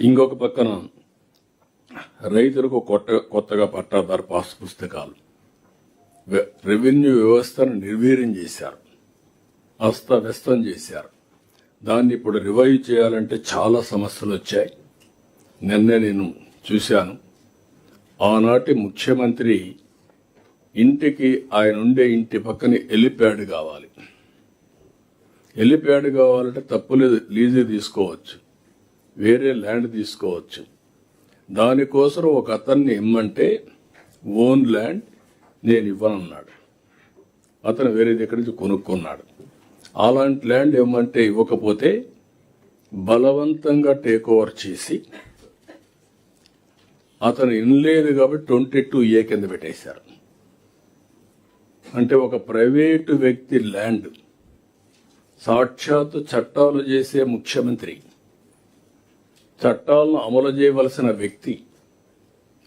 ఇంకొక పక్కన రైతులకు కొత్త కొత్తగా పట్టాదారు పాస్ పుస్తకాలు. రెవెన్యూ వ్యవస్థను నిర్వీర్యం చేశారు. అస్తవ్యస్తం చేశారు. దాన్ని ఇప్పుడు రివైవ్ చేయాలంటే చాలా సమస్యలు వచ్చాయి. నిన్నే నేను చూశాను. ఆనాటి ముఖ్యమంత్రి ఇంటికి ఆయన ఉండే ఇంటి పక్కన ఎలిప్యాడ్ కావాలి. ఎలిప్యాడ్ కావాలంటే తప్పులేదు లీజు తీసుకోవచ్చు. వేరే ల్యాండ్ తీసుకోవచ్చు. దానికోసం ఒక అతన్ని ఇమ్మంటే ఓన్ ల్యాండ్ నేను ఇవ్వనన్నాడు. అతను వేరే దగ్గర నుంచి కొనుక్కున్నాడు. అలాంటి ల్యాండ్ ఇవ్వమంటే ఇవ్వకపోతే బలవంతంగా టేక్ ఓవర్ చేసి అతను ఇనలేదు కాబట్టి ట్వంటీ టూ ఏ కింద పెట్టేశారు. అంటే ఒక ప్రైవేటు వ్యక్తి ల్యాండ్ సాక్షాత్తు చట్టాలు చేసే ముఖ్యమంత్రి చట్టాలను అమలు చేయవలసిన వ్యక్తి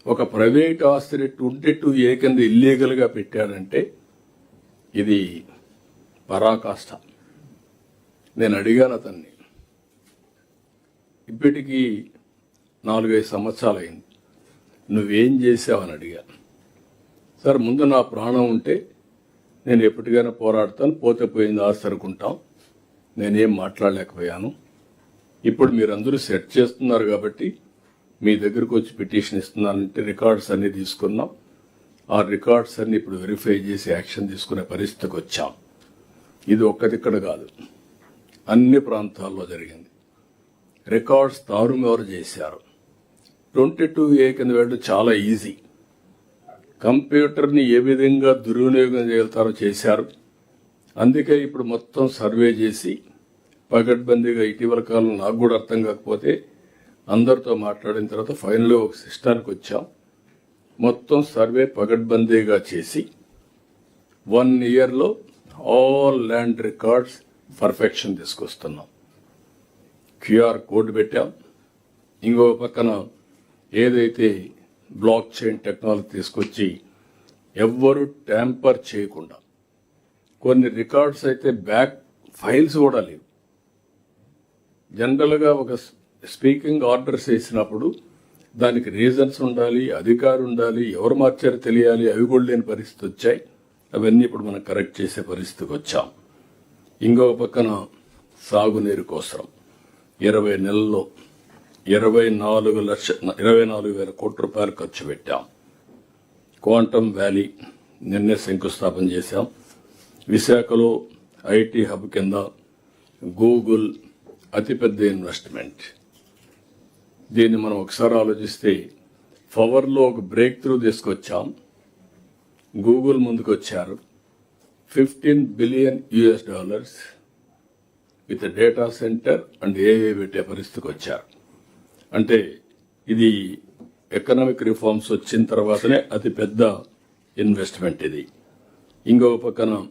ఒక ప్రైవేట్ ఆస్తిని ట్వంటీ టూ ఏ కింద ఇల్లీగల్గా పెట్టాడంటే ఇది పరాకాష్ట. నేను అడిగాను అతన్ని. ఇప్పటికీ నాలుగైదు సంవత్సరాలు అయింది నువ్వేం చేసావని అడిగా. సార్ ముందు నా ప్రాణం ఉంటే నేను ఎప్పటికైనా పోరాడతాను పోతే పోయింది ఆస్తి అనుకుంటాం. నేనేం మాట్లాడలేకపోయాను. ఇప్పుడు మీరందరూ సెట్ చేస్తున్నారు కాబట్టి మీ దగ్గరకు వచ్చి పిటిషన్ ఇస్తున్నానంటే రికార్డ్స్ అన్ని తీసుకున్నాం. ఆ రికార్డ్స్ అన్ని ఇప్పుడు వెరిఫై చేసి యాక్షన్ తీసుకునే పరిస్థితికి వచ్చాం. ఇది ఒక్కదిక్కడ కాదు. అన్ని ప్రాంతాల్లో జరిగింది. రికార్డ్స్ తారుమారు చేశారు. ట్వంటీ టూ ఏ కింద వెళ్ళడం చాలా ఈజీ. కంప్యూటర్ని ఏ విధంగా దుర్వినియోగం చేస్తారో చేశారు. అందుకే ఇప్పుడు మొత్తం సర్వే చేసి పగడ్బందీగా ఇటీవల కాలం నాకు కూడా అర్థం కాకపోతే అందరితో మాట్లాడిన తర్వాత ఫైనల్గా ఒక సిస్టానికి వచ్చాం. మొత్తం సర్వే పగడ్బందీగా చేసి వన్ ఇయర్లో ఆల్ ల్యాండ్ రికార్డ్స్ పర్ఫెక్షన్ తీసుకొస్తున్నాం. క్యూఆర్ కోడ్ పెట్టాం. ఇంకో పక్కన ఏదైతే బ్లాక్ చైన్ టెక్నాలజీ తీసుకొచ్చి ఎవ్వరు ట్యాంపర్ చేయకుండా కొన్ని రికార్డ్స్ అయితే బ్యాక్ ఫైల్స్ కూడా లేవు. జనరల్గా ఒక స్పీకింగ్ ఆర్డర్స్ వేసినప్పుడు దానికి రీజన్స్ ఉండాలి అధికారు ఉండాలి ఎవరు మార్చారో తెలియాలి అవి కూడా లేని పరిస్థితి వచ్చాయి. అవన్నీ ఇప్పుడు మనం కరెక్ట్ చేసే పరిస్థితికి వచ్చాం. ఇంకొక పక్కన సాగునీరు కోసం ఇరవై నెలల్లో ఇరవై నాలుగు లక్ష ఇరవై నాలుగు వేల కోట్ల రూపాయలు ఖర్చు పెట్టాం. క్వాంటమ్ వ్యాలీ నిన్నే శంకుస్థాపన చేశాం. విశాఖలో ఐటీ హబ్ కింద గూగుల్ అతిపెద్ద ఇన్వెస్ట్మెంట్ దీన్ని మనం ఒకసారి ఆలోచిస్తే పవర్లో ఒక బ్రేక్ త్రూ తీసుకొచ్చాం. గూగుల్ ముందుకు వచ్చారు. Fifteen billion US dollars with data centre and ఏఏ పెట్టే పరిస్థితికి వచ్చారు. అంటే ఇది ఎకనామిక్ రిఫార్మ్స్ వచ్చిన తర్వాతనే అతిపెద్ద ఇన్వెస్ట్మెంట్ ఇది. ఇంకొక పక్కన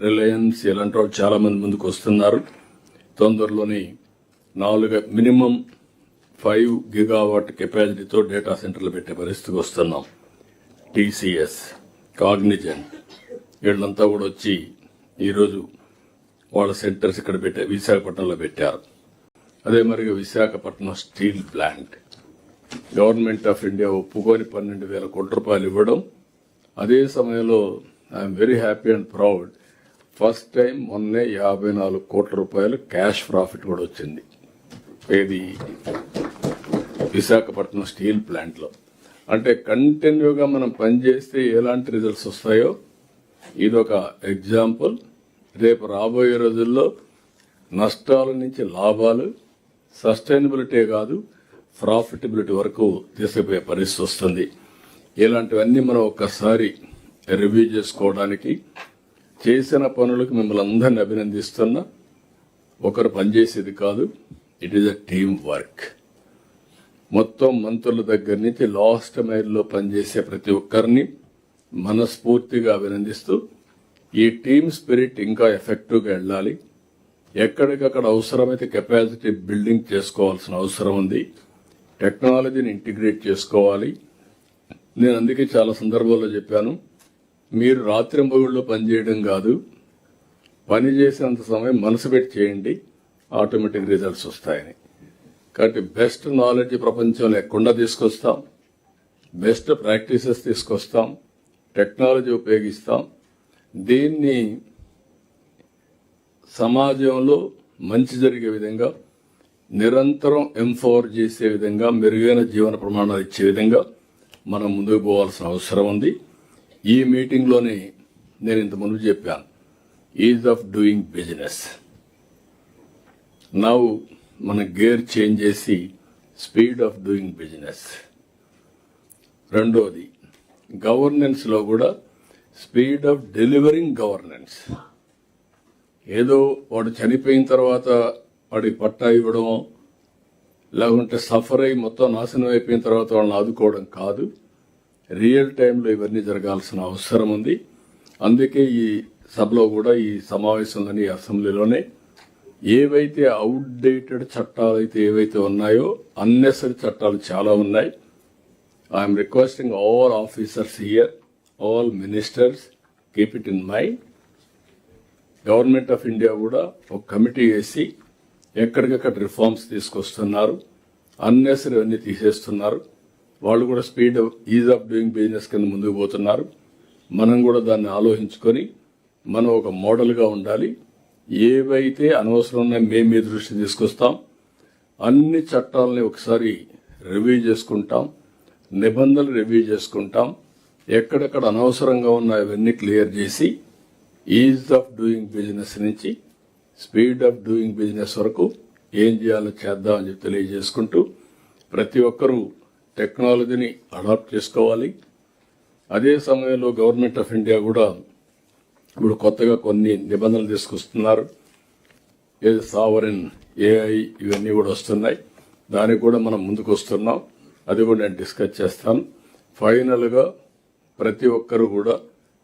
రిలయన్స్ ఇలాంటి వాళ్ళు చాలామంది ముందుకు వస్తున్నారు. తొందరలోని నాలుగు మినిమం ఫైవ్ గిగావాట్ కెపాసిటీతో డేటా సెంటర్లు పెట్టే పరిస్థితికి వస్తున్నాం. టీసీఎస్ కాగ్నిజన్ వీళ్ళంతా కూడా వచ్చి ఈరోజు వాళ్ళ సెంటర్స్ ఇక్కడ పెట్టే విశాఖపట్నంలో పెట్టారు. అదే మరిగా Visakhapatnam steel plant. Government of India ఒప్పుకొని పన్నెండు వేల కోట్ల రూపాయలు ఇవ్వడం. అదే సమయంలో I'm very happy and proud first time మొన్నే యాభై నాలుగు కోట్ల రూపాయలు క్యాష్ ప్రాఫిట్ కూడా వచ్చింది. ఇది విశాఖపట్నం స్టీల్ ప్లాంట్లో. అంటే కంటిన్యూగా మనం పనిచేస్తే ఎలాంటి రిజల్ట్స్ వస్తాయో ఇదొక ఎగ్జాంపుల్. రేపు రాబోయే రోజుల్లో నష్టాల నుంచి లాభాలు సస్టైనబిలిటీ కాదు ప్రాఫిటబిలిటీ వరకు తీసుకుపోయే పరిస్థితి వస్తుంది. ఇలాంటివన్నీ మనం ఒక్కసారి రివ్యూ చేసుకోవడానికి చేసిన పనులకు మిమ్మల్ని అందరిని అభినందిస్తున్నా. ఒకరు పనిచేసేది కాదు. It is a team work మొత్తం మంత్రుల దగ్గర నుంచి లాస్ట్ మైల్లో పనిచేసే ప్రతి ఒక్కరిని మనస్ఫూర్తిగా అభినందిస్తూ ఈ టీమ్ స్పిరిట్ ఇంకా ఎఫెక్టివ్గా వెళ్ళాలి. ఎక్కడికక్కడ అవసరమైతే కెపాసిటీ బిల్డింగ్ చేసుకోవాల్సిన అవసరం ఉంది. టెక్నాలజీని ఇంటిగ్రేట్ చేసుకోవాలి. నేను అందుకే చాలా సందర్భాల్లో చెప్పాను. మీరు రాత్రి మొగుళ్ళు పనిచేయడం కాదు పని చేసేంత సమయం మనసు పెట్టి చేయండి ఆటోమేటిక్ రిజల్ట్స్ వస్తాయని. కాబట్టి బెస్ట్ నాలెడ్జ్ ప్రపంచంలో ఎక్కడా తీసుకొస్తాం బెస్ట్ ప్రాక్టీసెస్ తీసుకొస్తాం టెక్నాలజీ ఉపయోగిస్తాం. దీన్ని సమాజంలో మంచి జరిగే విధంగా నిరంతరం ఎంఫోర్ చేసే విధంగా మెరుగైన జీవన ప్రమాణాలు ఇచ్చే విధంగా మనం ముందుకు పోవాల్సిన అవసరం ఉంది. ఈ మీటింగ్లోనే నేను ఇంత ముందు చెప్పాను. Ease of doing business now మన గేర్ చేంజ్ చేసి స్పీడ్ ఆఫ్ డూయింగ్ బిజినెస్ రెండోది గవర్నెన్స్లో కూడా స్పీడ్ ఆఫ్ డెలివరింగ్ గవర్నెన్స్ ఏదో వాడు చనిపోయిన తర్వాత వాడికి పట్టా ఇవ్వడం లేకుంటే సఫర్ అయి మొత్తం నాశనం అయిపోయిన తర్వాత వాళ్ళని ఆదుకోవడం కాదు. రియల్ టైంలో ఇవన్నీ జరగాల్సిన అవసరం ఉంది. అందుకే ఈ సభలో కూడా ఈ సమావేశంలోని ఈ అసెంబ్లీలోనే ఏవైతే అవుట్డేటెడ్ చట్టాలు అయితే ఏవైతే ఉన్నాయో అన్నెసరీ చట్టాలు చాలా ఉన్నాయి. I'm requesting all officers here all ministers keep it in mind government of India కూడా ఒక కమిటీ వేసి ఎక్కడికక్కడ రిఫార్మ్స్ తీసుకొస్తున్నారు. అన్నెసరీ అన్నీ తీసేస్తున్నారు. వాళ్ళు కూడా speed ease of doing business కింద ముందుకు పోతున్నారు. మనం కూడా దాన్ని ఆలోచించుకొని మనం ఒక మోడల్గా ఉండాలి. ఏవైతే అనవసరం ఉన్నాయో మేము మీ దృష్టి తీసుకొస్తాం. అన్ని చట్టాలని ఒకసారి రివ్యూ చేసుకుంటాం. నిబంధనలు రివ్యూ చేసుకుంటాం. ఎక్కడెక్కడ అనవసరంగా ఉన్నాయో అవన్నీ క్లియర్ చేసి ఈజ్ ఆఫ్ డూయింగ్ బిజినెస్ నుంచి స్పీడ్ ఆఫ్ డూయింగ్ బిజినెస్ వరకు ఏం చేయాలో చేద్దామని చెప్పి తెలియజేసుకుంటూ ప్రతి ఒక్కరూ టెక్నాలజీని అడాప్ట్ చేసుకోవాలి. అదే సమయంలో గవర్నమెంట్ ఆఫ్ ఇండియా కూడా ఇప్పుడు కొత్తగా కొన్ని నిబంధనలు తీసుకొస్తున్నారు. ఏది సావరిన్ ఏఐ ఇవన్నీ కూడా వస్తున్నాయి. దానికి కూడా మనం ముందుకు వస్తున్నాం. అది కూడా నేను డిస్కస్ చేస్తాను. ఫైనల్గా ప్రతి ఒక్కరు కూడా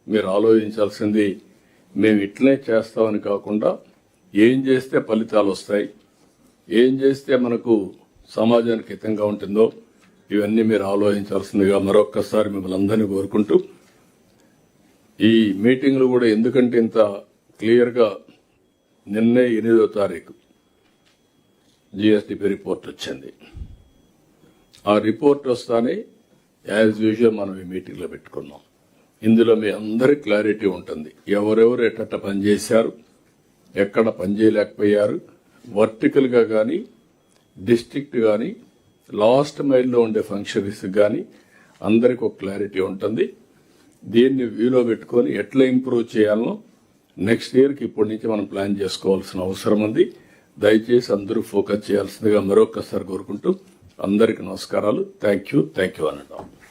మీరు ఆలోచించాల్సింది మేము ఇట్లనే చేస్తామని కాకుండా ఏం చేస్తే ఫలితాలు వస్తాయి? ఏం చేస్తే మనకు సమాజానికి హితంగా ఉంటుందో? ఇవన్నీ మీరు ఆలోచించాల్సిందిగా మరొక్కసారి మిమ్మల్ని అందరినీ కోరుకుంటూ ఈ మీటింగ్లు కూడా ఎందుకంటే ఇంత క్లియర్గా నిన్నే ఎనిమిదో తారీఖు జిఎస్టిపి రిపోర్ట్ వచ్చింది. ఆ రిపోర్ట్ వస్తానే యాజ్ యూజువల్ మనం ఈ మీటింగ్లో పెట్టుకున్నాం. ఇందులో మీ అందరి క్లారిటీ ఉంటుంది. ఎవరెవరు ఎట్ట పనిచేశారు ఎక్కడ పనిచేయలేకపోయారు వర్టికల్గా కానీ డిస్ట్రిక్ట్ కానీ లాస్ట్ మైల్లో ఉండే ఫంక్షనరీస్ కానీ అందరికి ఒక క్లారిటీ ఉంటుంది. దీన్ని వ్యూలో పెట్టుకొని ఎట్లా ఇంప్రూవ్ చేయాలనో నెక్స్ట్ ఇయర్కి ఇప్పటి నుంచి మనం ప్లాన్ చేసుకోవాల్సిన అవసరం ఉంది. దయచేసి అందరూ ఫోకస్ చేయాల్సిందిగా మరొకసారి కోరుకుంటూ అందరికీ నమస్కారాలు. థ్యాంక్ యూ థ్యాంక్ యూ అనడం